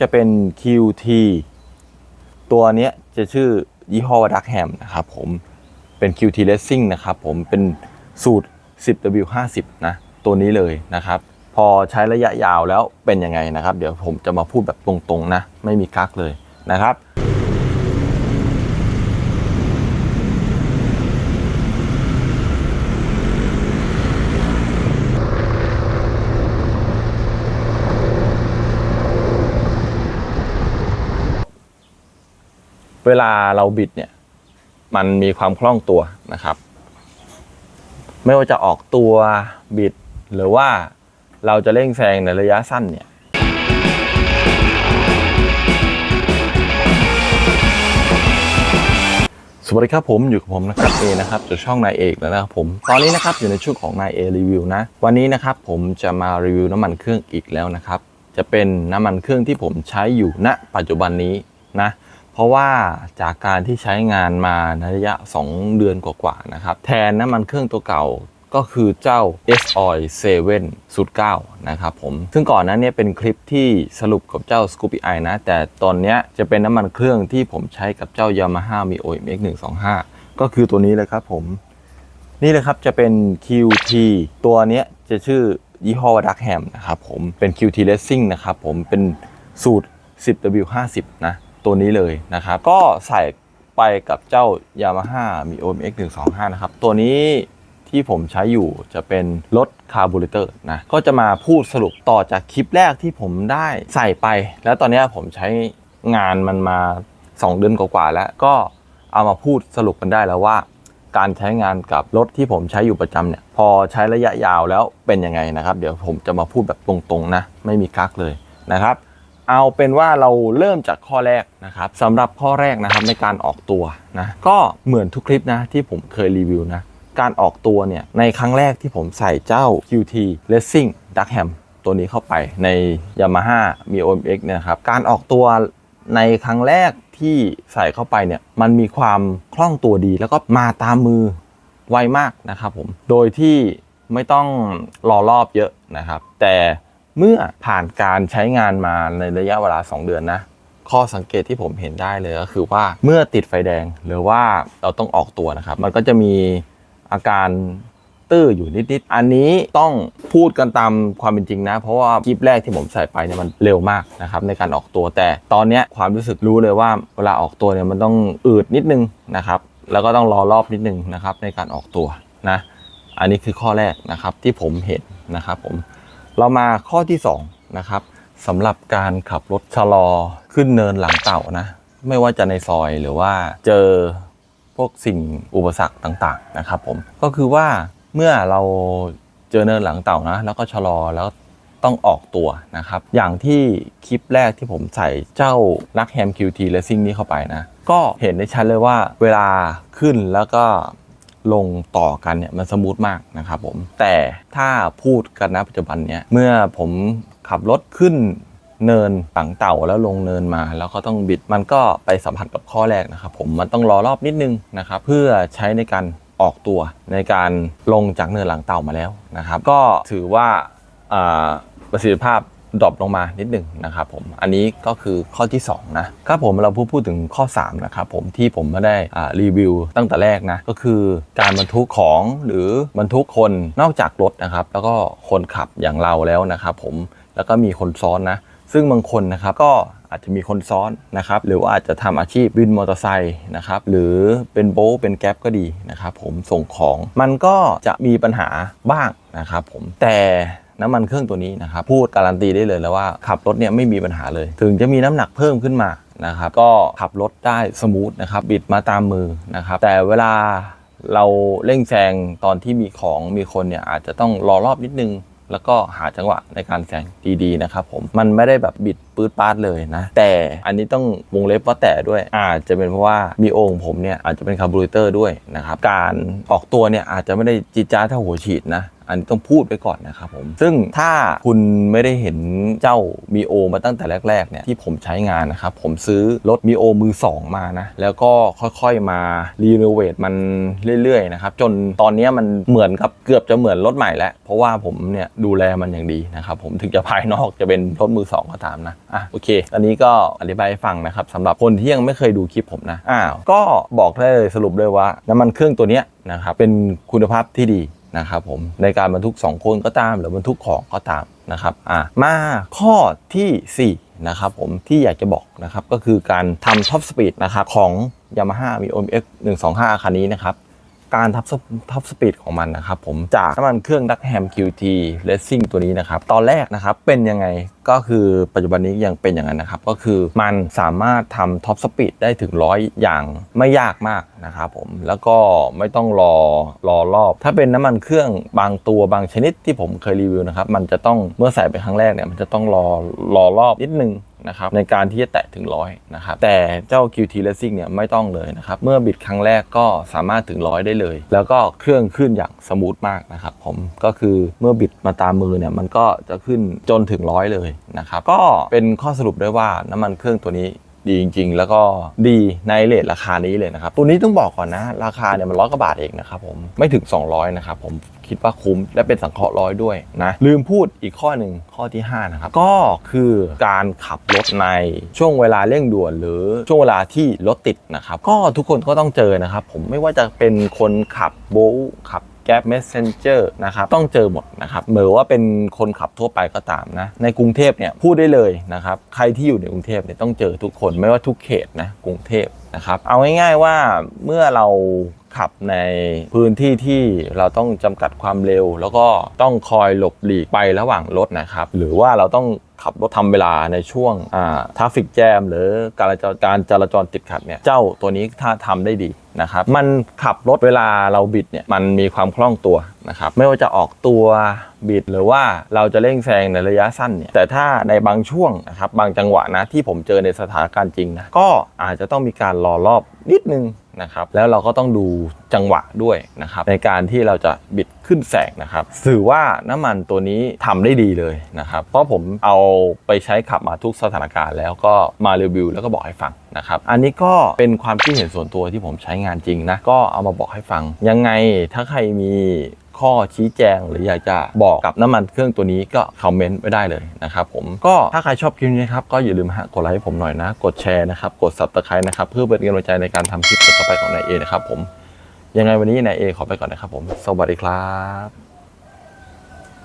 จะเป็น QT ตัวนี้จะชื่อยี่ห้อดักแฮมนะครับผมเป็น QT Racing นะครับผมเป็นสูตร 10W50 นะ ตัวนี้เลยนะครับ พอใช้ระยะยาวแล้วเป็นยังไงนะครับ เดี๋ยวผมจะมาพูดแบบตรงๆนะ ไม่มีกักเลยนะครับ เวลาเราบิดเนี่ยมันมีความคล่องตัวนะครับ ไม่ว่าจะออกตัวบิดหรือว่าเราจะเร่งแซงในระยะสั้นเนี่ยสวัสดีครับผมอยู่กับผมนะครับเอนะครับจากช่องนายเอกแล้วนะครับผมตอนนี้นะครับอยู่ในช่วงของนายเอรีวิวนะวันนี้นะครับผมจะมารีวิวน้ำมันเครื่องอีกแล้วนะครับ จะเป็นน้ำมันเครื่องที่ผมใช้อยู่ณปัจจุบันนี้นะ เพราะว่าจากการที่ใช้งานมาในระยะ 2 เดือนกว่าๆนะครับ แทนน้ำมันเครื่องตัวเก่าก็คือเจ้า S Oil 7สูตร9นะครับผม ซึ่งก่อนหนั้นเนี่ยเป็นคลิปที่สรุปกับเจ้า Scoopy i นะ แต่ตอนนี้จะเป็นน้ำมันเครื่องที่ผมใช้กับเจ้า Yamaha Mio MX 125ก็คือตัวนี้เลยครับผม นี่เลยครับจะเป็น QT ตัวนี้จะชื่อยี่ห้อดักแฮมนะครับผมเป็น QT Racing นะครับผมเป็นสูตร 10W50 นะ ตัวนี้เลยนะครับ ก็ใส่ไปกับเจ้า Yamaha Mio MX 125 นะครับ ตัวนี้ที่ผมใช้อยู่จะเป็นรถคาร์บูเรเตอร์นะ ก็จะมาพูดสรุปต่อจากคลิปแรกที่ผมได้ใส่ไป แล้วตอนนี้ผมใช้งานมันมา 2 เดือนกว่าๆแล้วก็เอามาพูดสรุปกันได้แล้วว่า การใช้งานกับรถที่ผมใช้อยู่ประจำเนี่ย พอใช้ระยะยาวแล้วเป็นยังไงนะครับ เดี๋ยวผมจะมาพูดแบบตรงๆนะ ไม่มีกักเลยนะครับ เอาเป็นว่าเราเริ่มจากข้อแรกนะครับสำหรับข้อแรกนะครับในการออกตัวนะก็เหมือนทุกคลิปนะที่ผมเคยรีวิวนะการออกตัวเนี่ยในครั้งแรกที่ผมใส่เจ้า QT Racing Duckham ตัวนี้เข้าไปใน Yamaha Mio MX เนี่ยครับการออกตัวในครั้งแรกที่ใส่เข้าไปเนี่ยมันมีความคล่องตัวดีแล้วก็มาตามมือไวมากนะครับผม โดยที่ไม่ต้องรอรอบเยอะนะครับ แต่ เมื่อผ่านการใช้งานมาในระยะเวลา 2 เดือนนะ ข้อสังเกตที่ผมเห็นได้เลยก็คือว่าเมื่อติดไฟแดงหรือว่าเราต้องออกตัวนะครับ มันก็จะมีอาการตื้ออยู่นิดๆ อันนี้ต้องพูดกันตามความเป็นจริงนะ เพราะว่าคลิปแรกที่ผมใส่ไปเนี่ยมันเร็วมากนะครับในการออกตัวแต่ตอนนี้ความรู้สึกรู้เลยว่าเวลาออกตัวเนี่ยมันต้องอืดนิดนึงนะครับแล้วก็ต้องรอรอบนิดนึงนะครับในการออกตัวนะ อันนี้คือข้อแรกนะครับที่ผมเห็นนะครับผม เรามาข้อที่2นะครับสำหรับการขับรถชะลอขึ้นเนินหลังเต่านะ ไม่ว่าจะในซอยหรือว่าเจอพวกสิ่งอุปสรรคต่างๆนะครับผมก็คือว่าเมื่อเราเจอเนินหลังเต่านะ แล้วก็ชะลอแล้วต้องออกตัวนะครับ อย่างที่คลิปแรกที่ผมใส่เจ้านักแฮม QT Racing นี้เข้าไปนะ ก็เห็นได้ชัดเลยว่าเวลาขึ้นแล้วก็ ลงต่อกันเนี่ยมันสมูทมากนะครับผมแต่ถ้าพูดกันนปัจจุบันเนี่ยเมื่อผมขับรถขึ้นเนินต่งเต่าแล้วลงเนินมา แล้วก็ต้องบิดมันก็ไปสัมผัสกับข้อแรกนะครับผมมันต้องรอรอบนิดนึงนะครับเพื่อใช้ในการออกตัวในการลงจากเนินหลังเต่ามาแล้วนะครับ ก็ถือว่าประสิทธิภาพ ดรอปลงมานิดหนึ่งนะครับผมอันนี้ก็คือข้อที่2นะครับผมเราพูดพูดถึงข้อ3นะครับผมที่ผมไม่ได้รีวิวตั้งแต่แรกนะก็คือการบรรทุกของหรือบรรทุกคนนอกจากรถนะครับ แล้วก็คนขับอย่างเราแล้วนะครับผมแล้วก็มีคนซ้อนนะ ซึ่งบางคนนะครับก็อาจจะมีคนซ้อนนะครับหรือว่าอาจจะทำอาชีพวินมอเตอร์ไซค์นะครับหรือเป็นโบทเป็นแก๊ปก็ดีนะครับผมส่งของมันก็จะมีปัญหาบ้างนะครับผมแต่ น้ำมันเครื่องตัวนี้นะครับพูดการันตีได้เลยแล้วว่าขับรถเนี่ยไม่มีปัญหาเลย ถึงจะมีน้ำหนักเพิ่มขึ้นมานะครับก็ขับรถได้สมูทนะครับบิดมาตามมือนะครับแต่เวลาเราเร่งแซงตอนที่มีของมีคนเนี่ยอาจจะต้องรอรอบนิดนึง แล้วก็หาจังหวะในการแซงดีๆนะครับผมมันไม่ได้แบบบิดปื๊ดปาดเลยนะ แต่อันนี้ต้องวงเล็บว่าแต่ด้วย อาจจะเป็นเพราะว่ามีองค์ผมเนี่ยอาจจะเป็นคาร์บูเรเตอร์ด้วยนะครับการออกตัวเนี่ยอาจจะไม่ได้จีจ้าเท่าหัวฉีดนะ อันนี้ต้องพูดไว้ก่อนนะครับผมซึ่งถ้าคุณไม่ได้เห็นเจ้ามีโอมาตั้งแต่แรกๆเนี่ยที่ผมใช้งานนะครับผมซื้อรถมีโอมือสองมานะแล้วก็ค่อยๆมารีโนเวทมันเรื่อยๆนะครับจนตอนนี้มันเหมือนกับเกือบจะเหมือนรถใหม่แล้ว เพราะว่าผมเนี่ยดูแลมันอย่างดีนะครับผมถึงจะภายนอกจะเป็นรถมือสองก็ตามนะอะโอเค อันนี้ก็อธิบายให้ฟังนะครับสำหรับคนที่ยังไม่เคยดูคลิปผมนะอ้าวก็บอกได้เลยสรุปเลยว่าน้ำมันเครื่องตัวเนี้ยนะครับเป็นคุณภาพที่ดี นะครับผมในการบรรทุก 2 คนก็ตาม หรือบรรทุกของก็ตามนะครับอ่ามาข้อทีสี่ 4 นะครับผมที่อยากจะบอกนะครับก็คือการทำท็อปสปีดนะครับของ Yamaha m i o x 125 คันนี้นะครับ การทับทับสปีดของมันนะครับผมจากน้ำมันเครื่องดักแฮม QT Racing ตัวนี้นะครับ ตอนแรกนะครับเป็นยังไงก็คือปัจจุบันนี้ยังเป็นอย่างนั้นนะครับ ก็คือมันสามารถทำท็อปสปีดได้ถึงร้อยอย่างไม่ยากมากนะครับผมแล้วก็ไม่ต้องรอรอรอบ ถ้าเป็นน้ำมันเครื่องบางตัวบางชนิดที่ผมเคยรีวิวนะครับ มันจะต้องเมื่อใส่ไปครั้งแรกเนี่ยมันจะต้องรอรอรอบนิดนึง นะครับในการที่จะแตะถึงร้อยนะครับแต่เจ้า QT Racing เนี่ยไม่ต้องเลยนะครับเมื่อบิดครั้งแรกก็สามารถถึงร้อยได้เลย แล้วก็เครื่องขึ้นอย่างสมูทมากนะครับผมก็คือเมื่อบิดมาตามมือเนี่ยมันก็จะขึ้นจนถึงร้อยเลยนะครับก็เป็นข้อสรุปได้ว่าน้ำมันเครื่องตัวนี้ ดีจริง ๆ แล้วก็ดีในเลทราคานี้เลยนะครับ ตัวนี้ต้องบอกก่อนนะ ราคาเนี่ยมันร้อยกว่าบาทเองนะครับผมไม่ถึง 200นะครับผมคิดว่าคุ้มและเป็นสังเคราะห์ร้อยด้วยนะลืมพูดอีกข้อหนึ่งข้อที่ 5 นะครับ ก็คือการขับรถในช่วงเวลาเร่งด่วนหรือช่วงเวลาที่รถติดนะครับ ก็ทุกคนก็ต้องเจอนะครับ ผมไม่ว่าจะเป็นคนขับโบขับ แก๊ป messenger นะครับต้องเจอหมดนะครับเหมือนว่าเป็นคนขับทั่วไปก็ตามนะ ในกรุงเทพเนี่ยพูดได้เลยนะครับใครที่อยู่ในกรุงเทพเนี่ยต้องเจอทุกคนไม่ว่าทุกเขตนะกรุงเทพนะครับเอาง่ายๆว่าเมื่อเราขับในพื้นที่ที่เราต้องจำกัดความเร็ว แล้วก็ต้องคอยหลบหลีกไประหว่างรถนะครับ หรือว่าเราต้อง ขับรถทำเวลาในช่วงอ่าทราฟิกแจม หรือการจราการจราจรติดขัดเนี่ยเจ้าตัวนี้ถ้าทำได้ดีนะครับมันขับรถเวลาเราบิดเนี่ยมันมีความคล่องตัวนะครับไม่ว่าจะออกตัวบิดหรือว่าเราจะเร่งแซงในระยะสั้นเนี่ยแต่ถ้าในบางช่วงนะครับบางจังหวะนะที่ผมเจอในสถานการณ์จริงนะก็อาจจะต้องมีการรอรอบนิดนึง นะครับแล้วเราก็ต้องดูจังหวะด้วยนะครับในการที่เราจะบิดขึ้นแสงนะครับถือว่าน้ำมันตัวนี้ทำได้ดีเลยนะครับเพราะผมเอาไปใช้ขับมาทุกสถานการณ์ แล้วก็มารีวิวแล้วก็บอกให้ฟังนะครับอันนี้ก็เป็นความคิดเห็นส่วนตัวที่ผมใช้งานจริงนะก็เอามาบอกให้ฟังยังไงถ้าใครมี ข้อชี้แจง หรืออยากจะบอกกับน้ำมันเครื่องตัวนี้ก็คอมเมนต์ไว้ได้เลยนะครับผมก็ถ้าใครชอบคลิปนี้นะครับก็อย่าลืมฮะกดไลค์ให้ผมหน่อยนะ กดแชร์นะครับกดซับสไครต์นะครับเพื่อเป็นกำลังใจในการทำคลิปต่อไปของนายเอนะครับผมยังไงวันนี้นายเอขอไปก่อนนะครับผม สวัสดีครับ